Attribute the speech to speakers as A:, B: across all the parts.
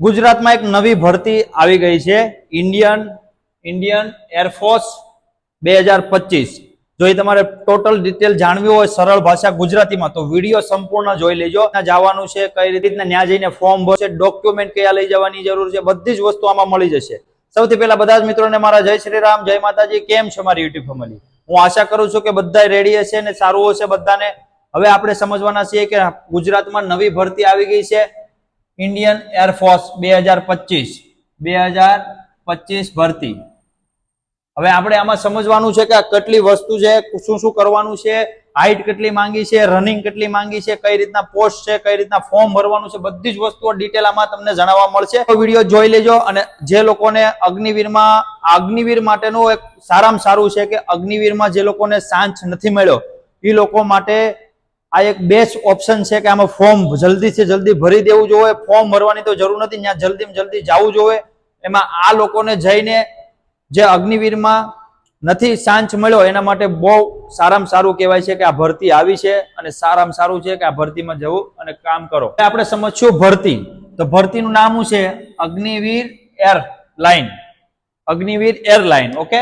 A: ગુજરાતમાં એક નવી ભરતી આવી ગઈ છે. ઇન્ડિયન ઇન્ડિયન એરફોર્સ બે હજાર પચીસ. જો એ તમારે ટોટલ ડિટેલ જાણવી હોય સરળ ભાષા ગુજરાતીમાં, તો વીડિયો સંપૂર્ણ જોઈ લેજો. જવાનું છે, કઈ રીતના ત્યાં જઈને ફોર્મ ભરશે ડોક્યુમેન્ટ કયા લઈ જવાની જરૂર છે, બધી જ વસ્તુ આમાં મળી જશે. સૌથી પહેલા બધા જ મિત્રોને મારા જય શ્રી રામ, જય માતાજી, કેમ છે મારી યુટ્યુબ ફેમિલી હું આશા કરું છું કે બધા રેડી હશે ને સારું હશે બધાને. હવે આપણે સમજવાના છીએ કે ગુજરાતમાં નવી ભરતી આવી ગઈ છે. ઇન્ડિયન એરફોર્સ બે હજાર પચીસ. બે હજાર પચીસ ભરતી. હવે આપણે આમાં સમજવાનું છે કે આ કેટલી વસ્તુ છે, શું શું કરવાનું છે હાઇટ કેટલી માંગી છે રનિંગ કેટલી માંગી છે, કઈ રીતના પોસ્ટ છે, કઈ રીતના ફોર્મ ભરવાનું છે, બધી જ વસ્તુઓ ડિટેલ આમાં તમને જણાવવા મળશે. વીડિયો જોઈ લેજો અને જે લોકોને અગ્નિવીરમાં, અગ્નિવીર માટેનું એક સારામાં સારું છે કે અગ્નિવીરમાં જે લોકોને સાંજ નથી મળ્યો એ લોકો માટે આ એક બેસ્ટ ઓપ્શન છે કે આમાં ફોર્મ જલ્દીથી જલ્દી ભરી દેવું જોઈએ. ફોર્મ ભરવાની તો જરૂર નથી, ત્યાં જલ્દીમાં જલ્દી જવું જોઈએ. એમાં આ લોકોને જઈને જે અગ્નિવીરમાં નથી સાંચ મળ્યો, એના માટે બહુ સારામાં સારું કહેવાય છે કે આ ભરતી આવી છે અને સારામાં સારું છે કે આ ભરતીમાં જવું અને કામ કરો. આપણે સમજશું ભરતી. તો ભરતીનું નામ શું છે? Agniveer airline Agniveer airline okay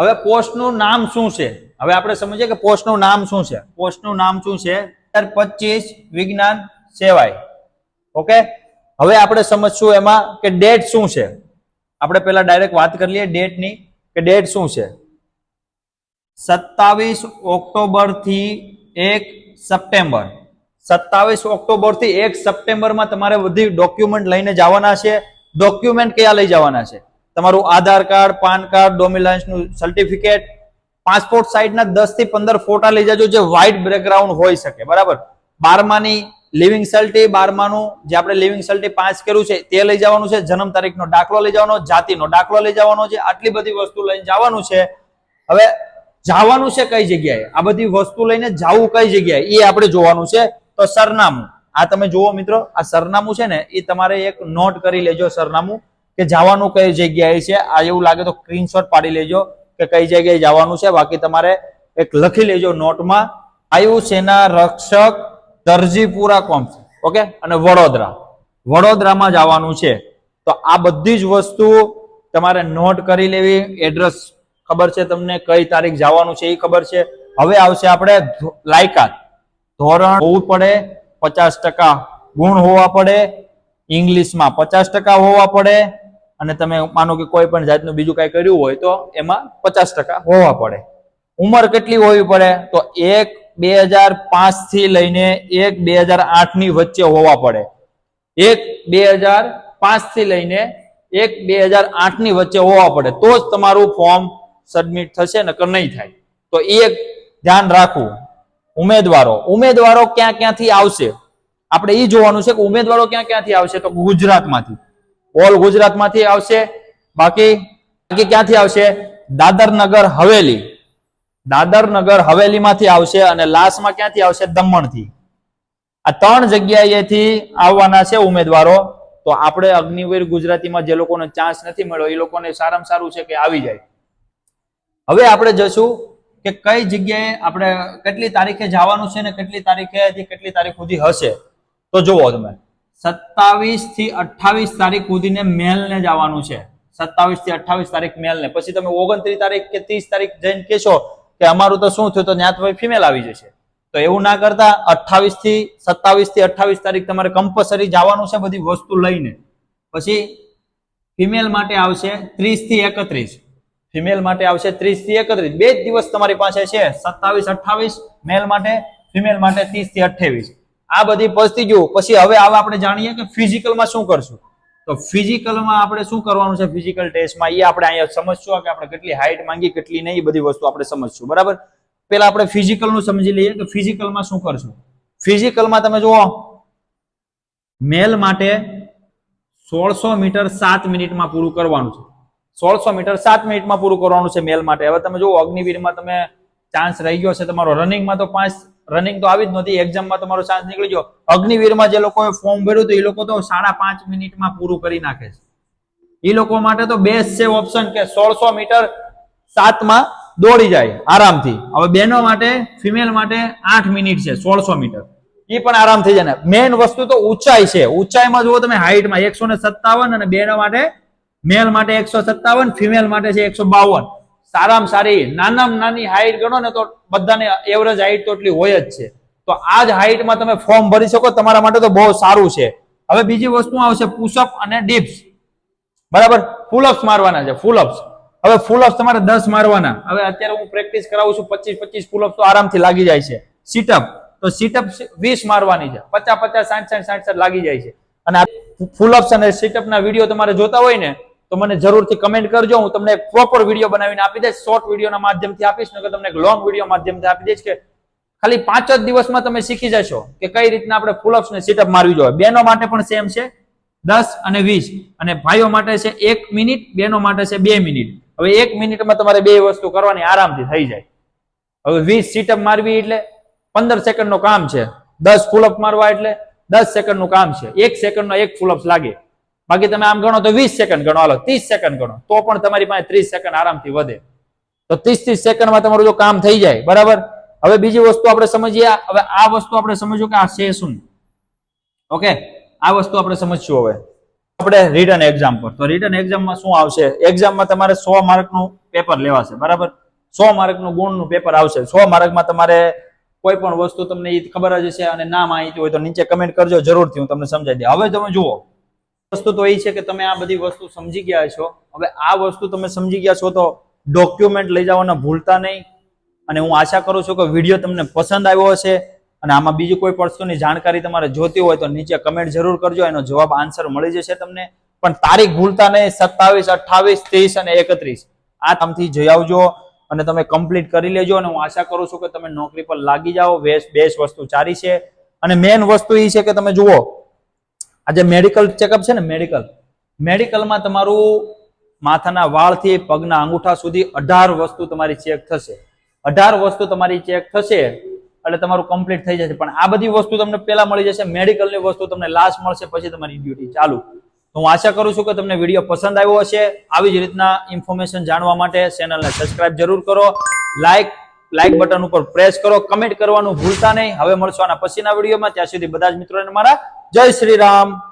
A: હવે પોસ્ટનું નામ શું છે? હવે આપણે સમજીએ કે પોસ્ટનું નામ શું છે? પોસ્ટનું નામ શું છે? પચીસ વિજ્ઞાન સેવાય. ઓકે? હવે આપણે સમજશું એમાં કે ડેટ શું છે? આપણે પેલા ડાયરેક્ટ વાત કરી લઈએ ડેટની કે ડેટ શું છે? સત્તાવીસ ઓક્ટોબરથી એક સપ્ટેમ્બર. સત્તાવીસ ઓક્ટોબરથી એક સપ્ટેમ્બરમાં તમારે બધી ડોક્યુમેન્ટ લઈને જવાના છે. ડોક્યુમેન્ટ કયા લઈ જવાના છે? તમારું આધાર કાર્ડ, પાન કાર્ડ, ડોમિલાન્સનું સર્ટિફિકેટ પાસપોર્ટ સાઇઝના દસથી પંદર ફોટા લઈ જજો જે વ્હાઇટ બેકગ્રાઉન્ડ હોઈ શકે, બરાબર? બારમાની લિવિંગ સર્ટી બારમાનું જે આપણે લિવિંગ સર્ટી પાંચ કર્યું છે, તે લઈ જવાનું છે, જન્મ તારીખનો દાખલો લઈ જવાનો, જાતિનો દાખલો લઈ જવાનો છે, આટલી બધી વસ્તુ લઈને જવાનું છે. હવે જવાનું છે કઈ જગ્યાએ? આ બધી વસ્તુ લઈને જવું કઈ જગ્યાએ? એ આપણે જોવાનું છે. તો સરનામું. આ તમે જુઓ મિત્રો, આ સરનામું છે ને એ તમારે એક નોટ કરી લેજો સરનામું. કે જવાનું કઈ જગ્યાએ છે? આ એવું લાગે તો સ્ક્રીનશોટ પાડી લેજો કે કઈ જગ્યાએ જવાનું છે. બાકી તમારે એક લખી લેજો નોટમાં. આયુ સેના રક્ષક દરજીપુરા કોમ્પ ઓકે? અને વડોદરા. વડોદરામાં જવાનું છે. તો આ બધી જ વસ્તુ તમારે નોટ કરી લેવી. એડ્રેસ ખબર છે તમને કઈ તારીખ જવાનું છે એ ખબર છે. હવે આવશે આપણે લાયકાત. ધોરણ હોવું પડે, પચાસ ટકા ગુણ હોવા પડે. ઇંગ્લિશમાં પચાસ ટકા હોવા પડે અને તમે માનો કે કોઈ પણ જાતનું બીજું કાંઈ કર્યું હોય તો એમાં પચાસ ટકા હોવા પડે. ઉંમર કેટલી હોવી પડે? તો એક બે હજાર પાંચથી લઈને એક બે હજાર આઠની વચ્ચે હોવા પડે. એક બે હજાર પાંચથી લઈને એક બે હજાર આઠની વચ્ચે હોવા પડે. તો જ તમારું ફોર્મ સબમિટ થશે, નકર નહીં થાય. તો એક ધ્યાન રાખવું. ઉમેદવારો. ઉમેદવારો ક્યાં ક્યાંથી આવશે? આપણે એ જોવાનું છે કે ઉમેદવારો ક્યાં ક્યાંથી આવશે? તો ગુજરાતમાંથી. ઓલ ગુજરાતમાંથી આવશે. બાકી બાકી ક્યાંથી આવશે? દાદર નગર હવેલી. દાદર નગર હવેલીમાંથી આવશે અને લાસ્ટમાં ક્યાંથી આવશે? દમણથી. આ ત્રણ જગ્યાએથી આવવાના છે ઉમેદવારો. તો આપણે અગ્નિવીર ગુજરાતીમાં જે લોકોને ચાન્સ નથી મળ્યો, એ લોકોને સારામાં સારું છે કે આવી જાય. હવે આપણે જશું કે કઈ જગ્યાએ આપણે કેટલી તારીખે જવાનું છે ને કેટલી તારીખે કેટલી તારીખ સુધી હશે. તો જુઓ તમે. સત્તાવીસથી અઠ્ઠાવીસ તારીખ સુધીને મેલને જવાનું છે. સત્તાવીસથી અઠ્ઠાવીસ તારીખ મેલને. પછી તમે ઓગણત્રીસ તારીખ કે ત્રીસ તારીખ જઈને કહેશો કે અમારું તો શું થયું તો ત્યાં તો ફિમેલ આવી જશે. તો એવું ના કરતા અઠાવીસથી સત્તાવીસથી અઠ્ઠાવીસ તારીખ તમારે કમ્પલસરી જવાનું છે બધી વસ્તુ લઈને. પછી ફિમેલ માટે આવશે ત્રીસથી એકત્રીસ. ફિમેલ માટે આવશે ત્રીસથી એકત્રીસ. બે જ દિવસ તમારી પાસે છે. સત્તાવીસ, અઠ્ઠાવીસ મેલ માટે ફિમેલ માટે ત્રીસથી અઠ્ઠાવીસ. આ બધી પસ્તી ગયું પછી હવે હવે આપણે જાણીએ કે ફિઝિકલમાં શું કરશું? તો ફિઝિકલમાં આપણે શું કરવાનું છે? ફિઝિકલ ટેસ્ટમાં એ આપણે અહીંયા સમજશું કે આપણે કેટલી હાઈટ માંગી, કેટલી નહીં, એ બધી વસ્તુ આપણે સમજશું. બરાબર? પેલા આપણે ફિઝિકલનું સમજી લઈએ કે ફિઝિકલમાં શું કરશું? ફિઝિકલમાં તમે જુઓ. મેલ માટે સોળસો મીટર સાત મિનિટમાં પૂરું કરવાનું છે. સોળસો મીટર સાત મિનિટમાં પૂરું કરવાનું છે મેલ માટે. હવે તમે જુઓ, અગ્નિવીરમાં તમે ચાન્સ રહી ગયો છે તમારો. રનિંગમાં તો પાંચ રનિંગ તો આવી જ નથી. એક્ઝામમાં તમારો ચાન્સ નીકળી ગયો. અગ્નિવીરમાં જે લોકોએ ફોર્મ ભર્યું હતું, એ લોકો તો સાડા પાંચ મિનિટમાં પૂરું કરી નાખે છે. એ લોકો માટે તો બેસ્ટ છે ઓપ્શન કે સોળસો મીટર સાતમાં દોડી જાય આરામથી. હવે બેનો માટે ફિમેલ માટે આઠ મિનિટ છે, સોળસો મીટર. એ પણ આરામ થઈ જાય મેઇન વસ્તુ તો ઊંચાઈ છે. ઊંચાઈમાં જુઓ તમે હાઇટમાં એકસો સત્તાવન અને બહેનો માટે મેલ માટે એકસો સત્તાવન ફિમેલ માટે છે એકસો બાવન. સારામાં સારી નાનામાં નાની હાઈટ ગણો ને તો બધાને એવરેજ હાઈટ તો એટલી હોય જ છે. તો આ જ હાઈટમાં તમે ફોર્મ ભરી શકો, તમારા માટે તો બહુ સારું છે. હવે બીજી વસ્તુ આવશે પુશઅપ અને ડીપ્સ બરાબર? ફૂલઅપ્સ મારવાના છે ફૂલઅપ્સ હવે ફૂલઅપ્સ તમારે દસ મારવાના. હવે અત્યારે હું પ્રેક્ટિસ કરાવું છું, પચીસ પચીસ ફૂલઅપ તો આરામથી લાગી જાય છે. સીટઅપ તો સીટઅપ વીસ મારવાની છે. પચાસ પચાસ, સાઠ સાઠ સાઠ સાઠ લાગી જાય છે. અને ફૂલઅપ્સ અને સીટઅપના વીડિયો તમારે જોતા હોય ને તો મને જરૂરથી કમેન્ટ કરજો. હું તમને એક પ્રોપર વીડિયો બનાવીને આપી દઈશ. શોર્ટ વિડીયોના માધ્યમથી આપીશ, નકર તમને એક લોંગ વીડિયો માધ્યમથી આપી દઈશ કે ખાલી પાંચ જ દિવસમાં તમે શીખી જશો કે કઈ રીતના આપણે ફૂલઅપ્સ ને સીટઅપ મારવી જોઈએ. બેનો માટે પણ સેમ છે. દસ અને વીસ. અને ભાઈઓ માટે છે એક મિનિટ, બેનો માટે છે બે મિનિટ. હવે એક મિનિટમાં તમારે બે વસ્તુ કરવાની આરામથી થઈ જાય. હવે વીસ સીટઅપ મારવી એટલે પંદર સેકન્ડનું કામ છે. દસ ફૂલઅપ મારવા એટલે દસ સેકન્ડનું કામ છે. એક સેકન્ડનો એક ફૂલઅપ લાગે. બાકી તમે આમ ગણો તો વીસ સેકન્ડ ગણો. હાલો, ત્રીસ સેકન્ડ ગણો. તો પણ તમારી પાસે ત્રીસ સેકન્ડ આરામથી વધે. તો ત્રીસ ત્રીસ સેકન્ડમાં તમારું જો કામ થઈ જાય, બરાબર? હવે બીજી વસ્તુ આપણે સમજીએ, હવે આ વસ્તુ આપણે સમજ્યું કે આ છે શું? ઓકે આ વસ્તુ આપણે સમજશું હવે. આપણે રિટર્ન એક્ઝામ પર. તો રિટર્ન એક્ઝામમાં શું આવશે? એક્ઝામમાં તમારે સો માર્કનું પેપર લેવાશે, બરાબર? સો માર્કનું ગુણનું પેપર આવશે. સો માર્કમાં તમારે કોઈ પણ વસ્તુ તમને એ ખબર જ છે અને ના માહિતી હોય તો નીચે કમેન્ટ કરજો, જરૂરથી હું તમને સમજાવી દે હવે તમે જુઓ. વસ્તુ તો એ છે કે તમે આ બધી વસ્તુ સમજી ગયા છો. હવે આ વસ્તુ તમે સમજી ગયા છો તો ડોક્યુમેન્ટ લઈ જવાના ભૂલતા નહીં. અને હું આશા કરું છું કે વીડિયો તમને પસંદ આવ્યો હશે. અને આમાં બીજી કોઈ વસ્તુની જાણકારી તમારે જોતી હોય તો નીચે કમેન્ટ જરૂર કરજો. એનો જવાબ આન્સર મળી જશે તમને. પણ તારીખ ભૂલતા નહીં. સત્તાવીસ, અઠ્ઠાવીસ, ત્રીસ અને એકત્રીસ. આ કામથી જઈ આવજો અને તમે કમ્પ્લીટ કરી લેજો. અને હું આશા કરું છું કે તમે નોકરી પર લાગી જાઓ. બેસ્ટ વસ્તુ સારી છે. અને મેઇન વસ્તુ એ છે કે તમે જુઓ આજે મેડિકલ ચેકઅપ છે ને મેડિકલ મેડિકલમાં તમારું માથાના વાળથી પગના અંગૂઠા સુધી અઢાર વસ્તુ તમારી ચેક થશે. અઢાર વસ્તુ તમારી ચેક થશે, એટલે તમારું કમ્પ્લીટ થઈ જશે. પણ આ બધી વસ્તુ તમને પહેલા મળી જશે મેડિકલની વસ્તુ તમને લાસ્ટ મળશે, પછી તમારી ડ્યુટી ચાલુ હું આશા કરું છું કે તમને વીડિયો પસંદ આવ્યો હશે. આવી જ રીતના ઇન્ફોર્મેશન જાણવા માટે ચેનલને સબસ્ક્રાઇબ જરૂર કરો. લાઈક લાઈક બટન ઉપર પ્રેસ કરો. કમેન્ટ કરવાનું ભૂલતા નહીં. હવે મળશો આના પછીના વિડીયોમાં ત્યાં સુધી બધા જ મિત્રોને મારા જય શ્રી રામ.